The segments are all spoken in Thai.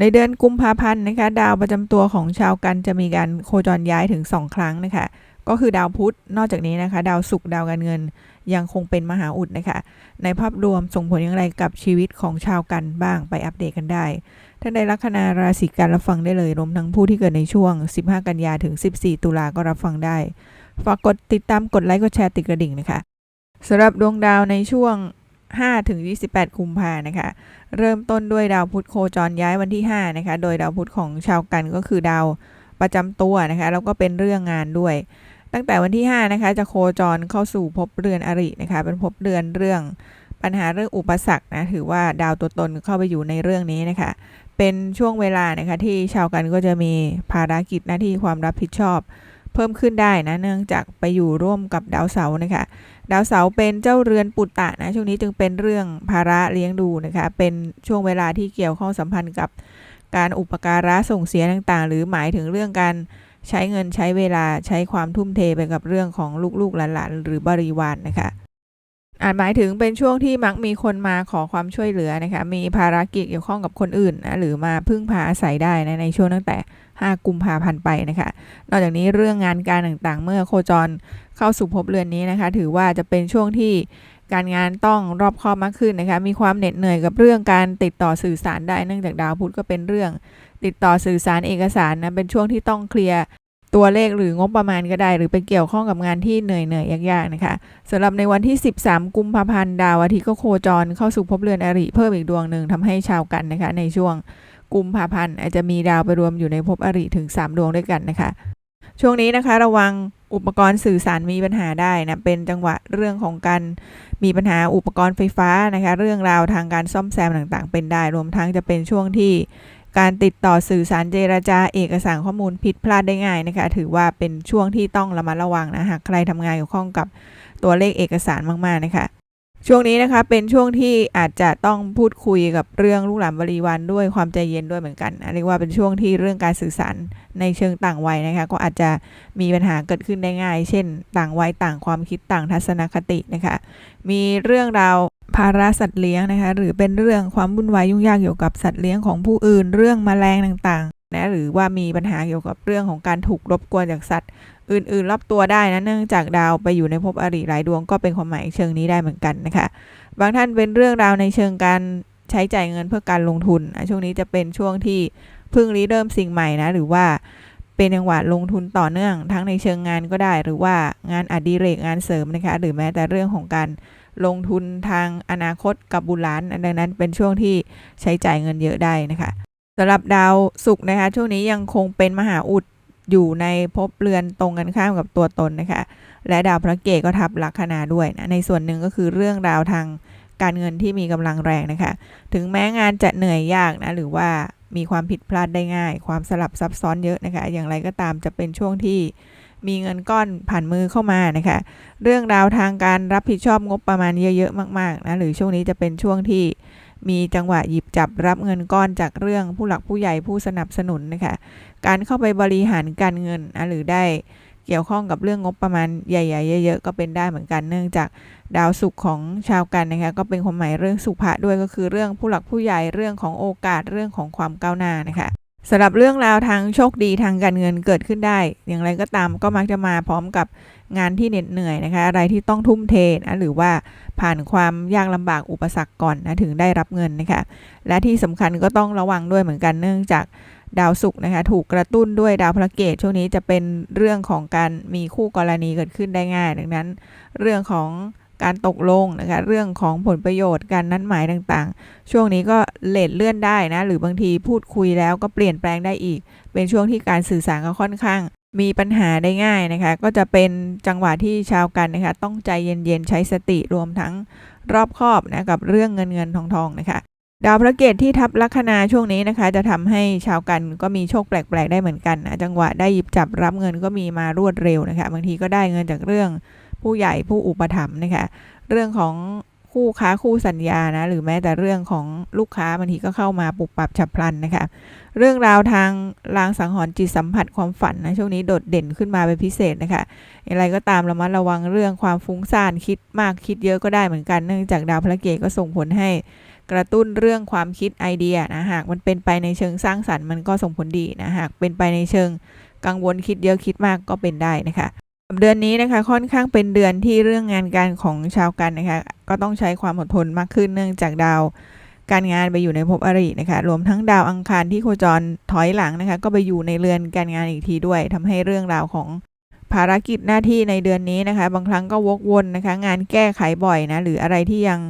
ในเดือนกุมภาพันธ์นะคะดาวประจำตัวของชาวกันจะมีการโคจรย้ายถึง 2 ครั้งนะคะก็คือดาวพุธ นอกจากนี้นะคะ ดาวศุกร์ดาวการเงินยังคงเป็นมหาอุดนะคะ ในภาพรวมส่งผลอย่างไรกับชีวิตของชาวกันบ้างไปอัปเดตกันได้ ท่านใดลัคนาราศีกันรับฟังได้เลย รวมทั้งผู้ที่เกิดในช่วง 15 กันยาถึง 14 ตุลาก็รับฟังได้ ฝากกดติดตามกดไลค์กดแชร์ติดกระดิ่งนะคะสำหรับดวงดาวในช่วง 5ถึง28กุมภานะคะ เริ่มต้นด้วยดาวพุธโคจรย้ายวันที่5นะคะ โดยดาวพุธของชาวกันก็คือดาวประจำตัวนะคะ แล้วก็เป็นเรื่องงานด้วย ตั้งแต่วันที่5นะคะ จะโคจรเข้าสู่ภพเรือนอรินะคะ เป็นภพเรือนเรื่องปัญหาเรื่องอุปสรรคนะ ถือว่าดาวตัวตนเข้าไปอยู่ในเรื่องนี้นะคะ เป็นช่วงเวลานะคะที่ชาวกันก็จะมีภารกิจหน้าที่ความรับผิดชอบ พิ่มขึ้นได้นะเนื่องจากไปอยู่ร่วมกับดาวเสาร์นะคะดาวเสาร์เป็นเจ้าเรือนปุตตะนะช่วงนี้จึงเป็นเรื่องภาระเลี้ยงดูนะคะเป็นช่วงเวลาที่เกี่ยวข้องสัมพันธ์กับการอุปการะส่งเสียต่างๆ หรือหมายถึงเรื่องการใช้เงินใช้เวลาใช้ความทุ่มเทไปกับเรื่องของลูกๆหลานๆหรือบริวารนนะคะอาจหมายถึงเป็นช่วงที่มักมีคนมาขอความช่วยเหลือนะคะมีภารกิจเกี่ยวข้องกับคนอื่นนะหรือมาพึ่งพาอาศัยได้นะในช่วงตั้งแต่ 5 กุมภาพันธ์ไปนะคะ นอกจากนี้เรื่องงานการต่างๆ เมื่อโคจรเข้าสู่ภพเรือนนี้นะคะ ถือว่าจะเป็นช่วงที่การงานต้องรอบคอบมากขึ้นนะคะ มีความเหน็ดเหนื่อยกับเรื่องการติดต่อสื่อสารได้ เนื่องจากดาวพุธก็เป็นเรื่อง ติดต่อสื่อสารเอกสารนะ เป็นช่วงที่ต้องเคลียร์ตัวเลขหรืองบประมาณก็ได้ หรือไปเกี่ยวข้องกับงานที่เหนื่อยเหนื่อยยากๆนะคะสำหรับในวันที่ 13 กุมภาพันธ์ดาวอาทิตย์ก็โคจรเข้าสู่ภพเรือนอริเพิ่มอีกดวงหนึ่งทำให้ชาวกันนะคะในช่วง กุมภาพันธ์อาจจะมีดาวไปรวมอยู่ในภพอริถึง 3 ดวงด้วยกันนะคะ ช่วงนี้นะคะระวังอุปกรณ์สื่อสารมีปัญหาได้นะ เป็นจังหวะเรื่องของการมีปัญหาอุปกรณ์ไฟฟ้านะคะ เรื่องราวทางการซ่อมแซมต่างๆ เป็นได้ รวมทั้งจะเป็นช่วงที่การติดต่อสื่อสารเจราจาเอกสารข้อมูลผิดพลาดได้ง่ายนะคะ ถือว่าเป็นช่วงที่ต้องระมัดระวังนะหากใครทำงานเกี่ยวข้องกับตัวเลขเอกสารมากๆนะคะ ช่วงนี้นะคะเป็นช่วงที่อาจจะต้องพูดคุยกับเรื่องลูกหลานบริวารด้วยความใจเย็นด้วยเหมือนกันเรียกว่าเป็นช่วงที่เรื่องการสื่อสารในเชิงต่างวัยนะคะก็อาจจะมีปัญหาเกิดขึ้นได้ง่าย เช่น ต่างวัยต่างความคิดต่างทัศนคตินะคะมีเรื่องราวภาระสัตว์เลี้ยงนะคะหรือเป็นเรื่องความวุ่นวายยุ่งยากเกี่ยวกับสัตว์เลี้ยงของผู้อื่น เรื่องแมลงต่าง นะหรือว่ามีปัญหาเกี่ยวกับเรื่องของการถูกรบกวนจากสัตว์อื่นๆ รอบตัวได้นะเนื่องจากดาวไปอยู่ในภพอริหลายดวงก็เป็นความหมายเชิงนี้ได้เหมือนกันนะคะ บางท่านเป็นเรื่องราวในเชิงการใช้จ่ายเงินเพื่อการลงทุนช่วงนี้จะเป็นช่วงที่เพิ่งริเริ่มสิ่งใหม่นะหรือว่าเป็นจังหวะลงทุนต่อเนื่อง ทั้งในเชิงงานก็ได้ หรือว่างานอดิเรกงานเสริมนะคะ หรือแม้แต่เรื่องของการลงทุนทางอนาคตกับบุญล้านดังนั้นเป็นช่วงที่ใช้จ่ายเงินเยอะได้นะคะ สำหรับดาวศุกร์นะคะ ช่วงนี้ยังคงเป็นมหาอุดอยู่ในภพเรือนตรงกันข้ามกับตัวตนนะคะ และดาวพระเกตก็ทับลัคนาด้วยนะในส่วนหนึ่งก็คือเรื่องราวทางการเงินที่มีกำลังแรงนะคะ ถึงแม้งานจะเหนื่อยยากนะหรือว่ามีความผิดพลาดได้ง่าย ความสลับซับซ้อนเยอะนะคะ อย่างไรก็ตามจะเป็นช่วงที่มีเงินก้อนผ่านมือเข้ามานะคะ เรื่องราวทางการรับผิดชอบงบประมาณเยอะๆมากๆนะหรือช่วงนี้จะเป็นช่วงที่ มีจังหวะหยิบจับรับเงินก้อนจากเรื่องผู้หลักผู้ใหญ่ผู้สนับสนุนนะคะการเข้าไปบริหารการเงินหรือได้เกี่ยวข้องกับเรื่องงบประมาณใหญ่ๆเยอะๆก็เป็นได้เหมือนกันเนื่องจากดาวศุกร์ของชาวกันนะคะก็เป็นความหมายเรื่องสุภะด้วยก็คือเรื่องผู้หลักผู้ใหญ่เรื่องของโอกาสเรื่องของความก้าวหน้านะคะ สำหรับเรื่องราวทางโชคดีทางการเงินเกิดขึ้นได้ อย่างไรก็ตามก็มักจะมาพร้อมกับงานที่เหน็ดเหนื่อยนะคะ อะไรที่ต้องทุ่มเทนะหรือว่าผ่านความยากลำบากอุปสรรคก่อนนะถึงได้รับเงินนะคะและที่สำคัญก็ต้องระวังด้วยเหมือนกันเนื่องจากดาวศุกร์นะคะถูกกระตุ้นด้วยดาวพระเกตช่วงนี้จะเป็นเรื่องของการมีคู่กรณีเกิดขึ้นได้ง่าย ดังนั้น เรื่องของ การตกลงนะคะเรื่องของผลประโยชน์การนัดหมายต่างๆ ช่วงนี้ก็เลทเลื่อนได้นะ หรือบางทีพูดคุยแล้วก็เปลี่ยนแปลงได้อีก เป็นช่วงที่การสื่อสารก็ค่อนข้าง มีปัญหาได้ง่ายนะคะ ก็จะเป็นจังหวะที่ชาวกันนะคะ ต้องใจเย็นๆใช้สติรวมทั้งรอบคอบนะกับเรื่องเงินเงินทองทองนะคะดาวพระเกตที่ทับลัคนาช่วงนี้นะคะ จะทำให้ชาวกันก็มีโชคแปลกๆได้เหมือนกันนะจังหวะได้หยิบจับรับเงินก็มีมารวดเร็วนะคะบางทีก็ได้เงินจากเรื่อง ผู้ใหญ่ผู้อุปถัมภ์นะคะเรื่องของคู่ค้าคู่สัญญานะหรือแม้แต่เรื่องของลูกค้าบางทีก็เข้ามาปรับปรับฉับพลันนะคะเรื่องราวทางลางสังหรณ์จิตสัมผัสความฝันนะช่วงนี้โดดเด่นขึ้นมาเป็นพิเศษนะคะอย่างไรก็ตามระมัดระวังเรื่องความฟุ้งซ่านคิดมากคิดเยอะก็ได้เหมือนกันเนื่องจากดาวพระเกตก็ส่งผลให้กระตุ้นเรื่องความคิดไอเดียนะหากมันเป็นไปในเชิงสร้างสรรค์มันก็ส่งผลดีนะหากเป็นไปในเชิงกังวลคิดเยอะคิดมากก็เป็นได้นะคะ เดือนนี้นะคะค่อนข้างเป็นเดือนที่เรื่องงานการของชาวกันนะคะก็ต้องใช้ความอดทนมากขึ้นเนื่องจากดาว การงานไปอยู่ในภพอรินะคะรวมทั้งดาวอังคารที่โคจรถอยหลังนะคะก็ไปอยู่ในเรือนการงานอีกทีด้วยทำให้เรื่องราวของภารกิจหน้าที่ในเดือนนี้นะคะ บางครั้งก็วกวนนะคะ งานแก้ไขบ่อยนะหรืออะไรที่ยัง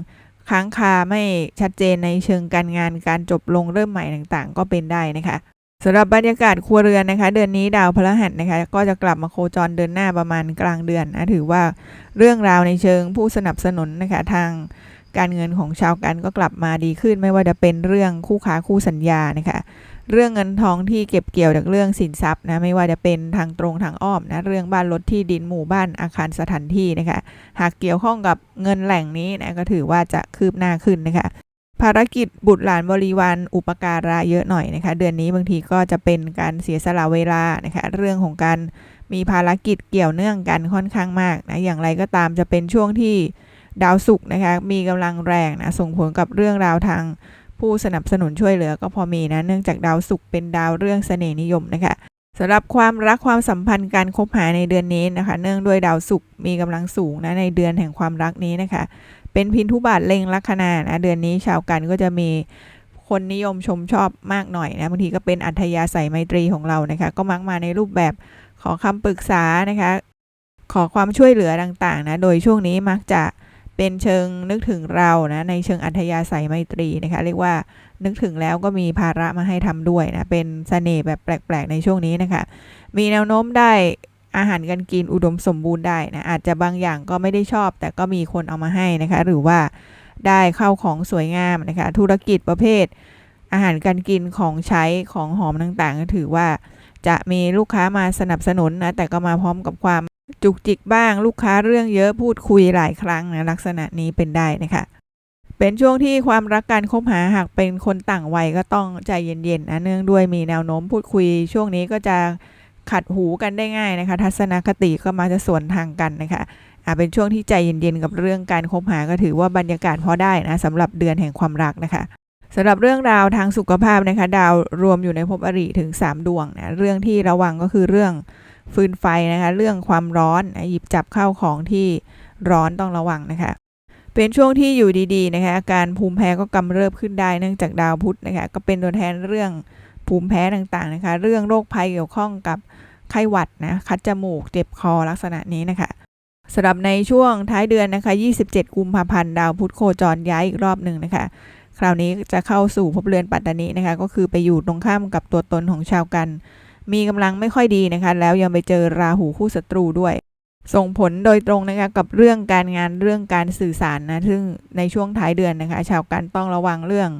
ค้างคาไม่ชัดเจนในเชิงการงานการจบลงเริ่มใหม่ต่างๆ ก็เป็นได้นะคะ สำหรับบรรยากาศครัวเรือนนะคะ เดือนนี้ดาวพฤหัสนะคะ ก็จะกลับมาโคจรเดินหน้าประมาณกลางเดือนนะถือว่าเรื่องราวในเชิงผู้สนับสนุนนะคะทางการเงินของชาวกันก็กลับมาดีขึ้น ไม่ว่าจะเป็นเรื่องคู่ค้าคู่สัญญานะคะเรื่องเงินทองที่เก็บเกี่ยวจากเรื่องสินทรัพย์นะไม่ว่าจะเป็นทางตรงทางอ้อมนะเรื่องบ้านรถที่ดินหมู่บ้านอาคารสถานที่นะคะหากเกี่ยวข้องกับเงินแหล่งนี้นะก็ถือว่าจะคืบหน้าขึ้นนะคะ ภารกิจบุตรหลานบริวารอุปการะเยอะหน่อยนะคะ เดือนนี้บางทีก็จะเป็นการเสียสละเวลานะคะเรื่องของการมีภารกิจเกี่ยวเนื่องกันค่อนข้างมากนะอย่างไรก็ตามจะเป็นช่วงที่ดาวศุกร์นะคะมีกำลังแรงนะส่งผลกับเรื่องราวทางผู้สนับสนุนช่วยเหลือก็พอมีนะเนื่องจากดาวศุกร์เป็นดาวเรื่องเสน่ห์นิยมนะคะสำหรับความรักความสัมพันธ์การคบหาในเดือนนี้นะคะ เนื่องด้วยดาวศุกร์มีกำลังสูงนะในเดือนแห่งความรักนี้นะคะเป็นพินทุบาทเล็งลัคนานะเดือนนี้ชาวกันก็จะมีคนนิยมชมชอบมากหน่อยนะบางทีก็เป็นอัธยาศัยไมตรีของเรานะคะก็มักมาในรูปแบบขอคำปรึกษานะคะ ขอความช่วยเหลือต่างๆนะโดยช่วงนี้มักจะเป็นเชิงนึกถึงเรานะในเชิงอัธยาศัยไมตรีนะคะ เรียกว่านึกถึงแล้วก็มีภาระมาให้ทำด้วยนะเป็นเสน่ห์แบบแปลกๆในช่วงนี้นะคะ มีแนวโน้มได้ อาหารการกินอุดมสมบูรณ์ได้นะอาจจะบางอย่างก็ไม่ได้ชอบ แต่ก็มีคนเอามาให้นะคะหรือว่าได้เข้าของสวยงามนะคะธุรกิจประเภท อาหารการกินของใช้ของหอมต่างๆ ก็ถือว่าจะมีลูกค้ามาสนับสนุนนะแต่ก็มาพร้อมกับความจุกจิกบ้าง ลูกค้าเรื่องเยอะพูดคุยหลายครั้งนะลักษณะนี้เป็นได้นะคะเป็นช่วงที่ความรักการคบหาหากเป็นคนต่างวัยก็ต้องใจเย็นๆนะเนื่องด้วยมีแนวโน้มพูดคุยช่วงนี้ก็จะ ขัดหูกันได้ง่ายนะคะ ทัศนคติก็มาจะสวนทางกันนะคะอ่าเป็นช่วงที่ใจเย็นๆกับเรื่องการคบหาก็ถือว่าบรรยากาศพอได้นะสำหรับเดือนแห่งความรักนะคะสำหรับเรื่องราวทางสุขภาพนะคะ ดาวรวมอยู่ในภพอริถึง 3 ดวงนะเรื่องที่ระวังก็คือเรื่องฟืนไฟนะคะ เรื่องความร้อนนะหยิบจับเข้าของที่ร้อนต้องระวังนะคะ เป็นช่วงที่อยู่ดีๆนะคะอาการภูมิแพ้ก็กำเริบขึ้นได้เนื่องจากดาวพุธนะคะ ก็เป็นตัวแทนเรื่อง ภูมิแพ้ต่างๆนะคะ เรื่องโรคภัยเกี่ยวข้องกับไข้หวัดนะคัดจมูกเจ็บคอลักษณะนี้นะคะสำหรับในช่วงท้ายเดือนนะคะ 27 กุมภาพันธ์ดาวพุธโคจรย้ายอีกรอบหนึ่งนะคะ คราวนี้จะเข้าสู่ภพเรือนปัตตานีนะคะ ก็คือไปอยู่ตรงข้ามกับตัวตนของชาวกัน มีกำลังไม่ค่อยดีนะคะ แล้วยังไปเจอราหูคู่ศัตรูด้วย ส่งผลโดยตรงนะคะกับเรื่องการงานเรื่องการสื่อสารนะ ซึ่งในช่วงท้ายเดือนนะคะ ชาวกันต้องระวังเรื่อง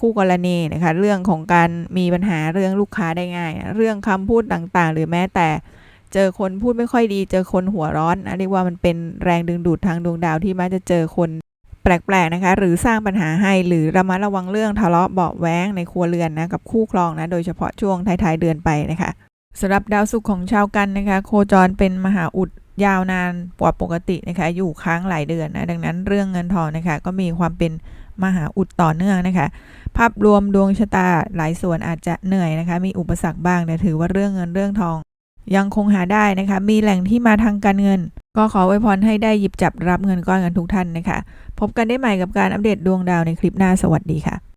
คู่กรณีนะคะเรื่องของการมีปัญหาเรื่องลูกค้าได้ง่าย เรื่องคำพูดต่างๆ หรือแม้แต่เจอคนพูดไม่ค่อยดี เจอคนหัวร้อนนะเรียกว่ามันเป็นแรงดึงดูดทางดวงดาวที่มักจะเจอคนแปลกๆนะคะหรือสร้างปัญหาให้หรือระมัดระวังเรื่องทะเลาะเบาะแว้งในครัวเรือนนะกับคู่ครองนะโดยเฉพาะช่วงท้ายๆเดือนไปนะคะสำหรับดาวศุกร์ของชาวกันนะคะโคจรเป็นมหาอุดยาวนานกว่าปกตินะคะอยู่ค้างหลายเดือนนะดังนั้นเรื่องเงินทองนะคะก็มีความเป็น มหาอุดต่อเนื่องนะคะ ภาพรวมดวงชะตาหลายส่วนอาจจะเหนื่อยนะคะ มีอุปสรรคบ้างแต่ถือว่าเรื่องเงินเรื่องทอง ยังคงหาได้นะคะ มีแหล่งที่มาทางการเงิน ก็ขอไว้พรให้ได้หยิบจับรับเงินก้อนกันทุกท่านนะคะ พบกันได้ใหม่กับการอัปเดตดวงดาวในคลิปหน้าสวัสดีค่ะ